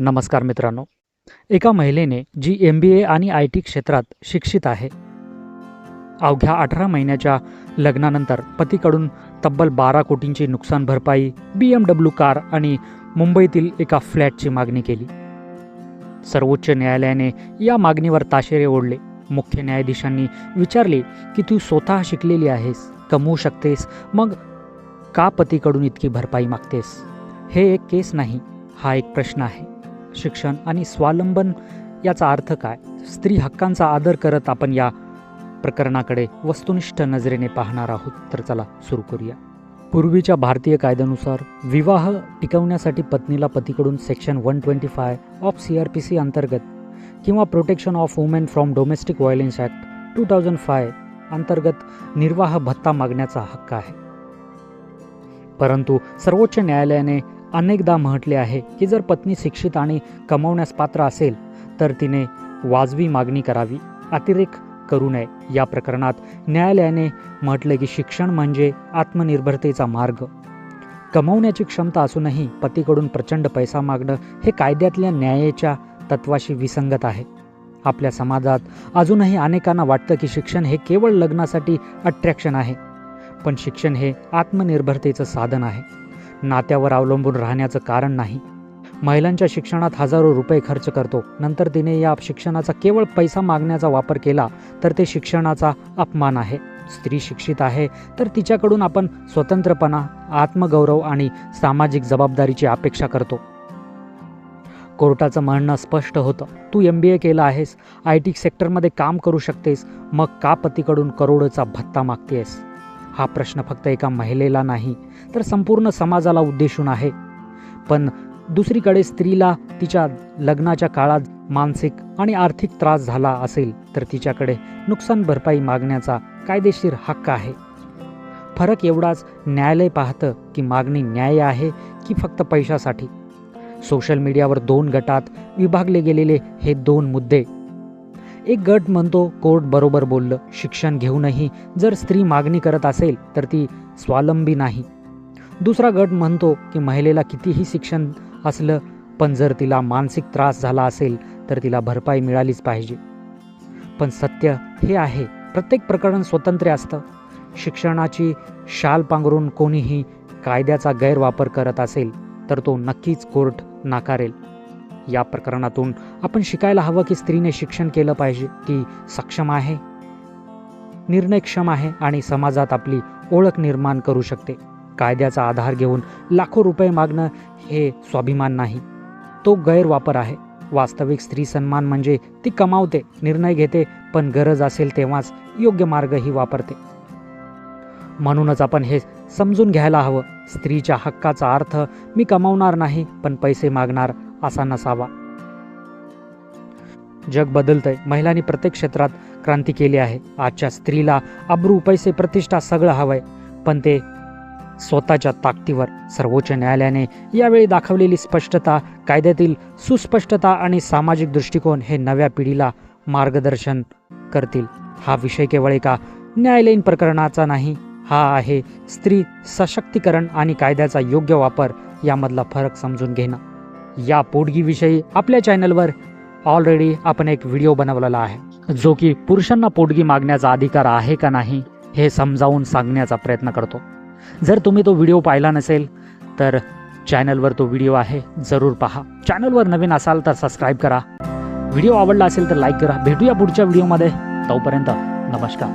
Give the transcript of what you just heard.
नमस्कार मित्रांनो. एका महिलेने जी एम बी ए आणि आय टी क्षेत्रात शिक्षित आहे. अवघ्या अठरा महिन्याच्या लग्नानंतर पतीकडून तब्बल बारा कोटींची नुकसान भरपाई बी एम डब्ल्यू कार आणि मुंबईतील एका फ्लॅटची मागणी केली. सर्वोच्च न्यायालयाने या मागणीवर ताशेरे ओढले. मुख्य न्यायाधीशांनी विचारले की तू स्वतः शिकलेली आहेस कमवू शकतेस मग का पतीकडून इतकी भरपाई मागतेस? हे एक केस नाही हा एक प्रश्न आहे. शिक्षण आणि स्वावलंबन याचा अर्थ काय? स्त्री हक्कांचा आदर करत आपण या प्रकरणाकडे वस्तुनिष्ठ नजरेने पाहणार आहोत. तर चला सुरू करूया. पूर्वीच्या भारतीय कायद्यानुसार विवाह टिकवण्यासाठी पत्नीला पतीकडून section one twenty five of C R P C अंतर्गत किंवा protection of women from domestic violence act two thousand five अंतर्गत निर्वाह भत्ता मागण्याचा हक्क आहे. परंतु सर्वोच्च न्यायालयाने अनेकदा म्हटले आहे की जर पत्नी शिक्षित आणि कमवण्यास पात्र असेल तर तिने वाजवी मागणी करावी. अतिरेक करू नये. या प्रकरणात न्यायालयाने म्हटले की शिक्षण म्हणजे आत्मनिर्भरतेचा मार्ग. कमवण्याची क्षमता असूनही पतीकडून प्रचंड पैसा मागणं हे कायद्यातल्या न्यायाच्या तत्वाशी विसंगत आहे. आपल्या समाजात अजूनही अनेकांना वाटतं की शिक्षण हे केवळ लग्नासाठी अट्रॅक्शन आहे पण शिक्षण हे आत्मनिर्भरतेचं साधन आहे. नात्यावर अवलंबून राहण्याचं कारण नाही. महिलांच्या शिक्षणात हजारो रुपये खर्च करतो. नंतर तिने या शिक्षणाचा केवळ पैसा मागण्याचा वापर केला तर ते शिक्षणाचा अपमान आहे. स्त्री शिक्षित आहे तर तिच्याकडून आपण स्वतंत्रपणा आत्मगौरव आणि सामाजिक जबाबदारीची अपेक्षा करतो. कोर्टाचं म्हणणं स्पष्ट होतं. तू एम बी ए केलं आहेस आय टी सेक्टरमध्ये काम करू शकतेस मग का पतीकडून करोडोचा भत्ता मागतेस? हा प्रश्न फक्त एका महिलेला नाही तर संपूर्ण समाजाला उद्देशून आहे. पण दुसरीकडे स्त्रीला तिच्या लग्नाच्या काळात मानसिक आणि आर्थिक त्रास झाला असेल तर तिच्याकडे नुकसान भरपाई मागण्याचा कायदेशीर हक्क आहे. फरक एवढाच न्यायालय पाहतं की मागणी न्याय आहे की फक्त पैशासाठी. सोशल मीडियावर दोन गटात विभागले गेलेले हे दोन मुद्दे एक गट म्हणतो कोर्ट बरोबर बोललं शिक्षण घेऊनही जर स्त्री मागणी करत असेल तर ती स्वावलंबी नाही. दुसरा गट म्हणतो की महिलेला कितीही शिक्षण असलं पण जर तिला मानसिक त्रास झाला असेल तर तिला भरपाई मिळालीच पाहिजे. पण सत्य हे आहे प्रत्येक प्रकरण स्वतंत्र असतं. शिक्षणाची शाल पांघरून कोणीही कायद्याचा गैरवापर करत असेल तर तो नक्कीच कोर्ट नाकारेल. या प्रकरणातून आपण शिकायला हवं की स्त्रीने शिक्षण केलं पाहिजे ती सक्षम आहे. निर्णयक्षम आहे आणि समाजात आपली ओळख निर्माण करू शकते. कायद्याचा आधार घेऊन लाखो रुपये मागणं हे स्वाभिमान नाही. तो गैरवापर आहे. वास्तविक स्त्री सन्मान म्हणजे ती कमावते निर्णय घेते पण गरज असेल तेव्हाच योग्य मार्गही वापरते. म्हणूनच आपण हे समजून घ्यायला हवं. स्त्रीच्या हक्काचा अर्थ मी कमावणार नाही पण पैसे मागणार असा नसावा. जग बदलतंय. महिलांनी प्रत्येक क्षेत्रात क्रांती केली आहे. आजच्या स्त्रीला अब्रू पैसे प्रतिष्ठा सगळं हवंय. पण ते स्वतःच्या ताकदीवर सर्वोच्च न्यायालयाने यावेळी दाखवलेली स्पष्टता कायद्यातील सुस्पष्टता आणि सामाजिक दृष्टिकोन हे नव्या पिढीला मार्गदर्शन करतील. हा विषय केवळ एका न्यायालयीन प्रकरणाचा नाही हा आहे स्त्री सशक्तीकरण आणि कायद्याचा योग्य वापर यामधला फरक समजून घेणं. या पोटगीविषयी आपल्या चॅनलवर ऑलरेडी आपण एक व्हिडिओ बनवलेला आहे. जो की पुरुषांना पोटगी मागण्याचा अधिकार आहे का नाही हे समजावून सांगण्याचा प्रयत्न करतो. जर तुम्ही तो व्हिडिओ पाहिला नसेल तर चॅनलवर तो व्हिडिओ आहे जरूर पहा. चॅनलवर नवीन असाल तर सबस्क्राईब करा. व्हिडिओ आवडला असेल तर लाईक करा. भेटूया पुढच्या व्हिडिओमध्ये तोपर्यंत नमस्कार.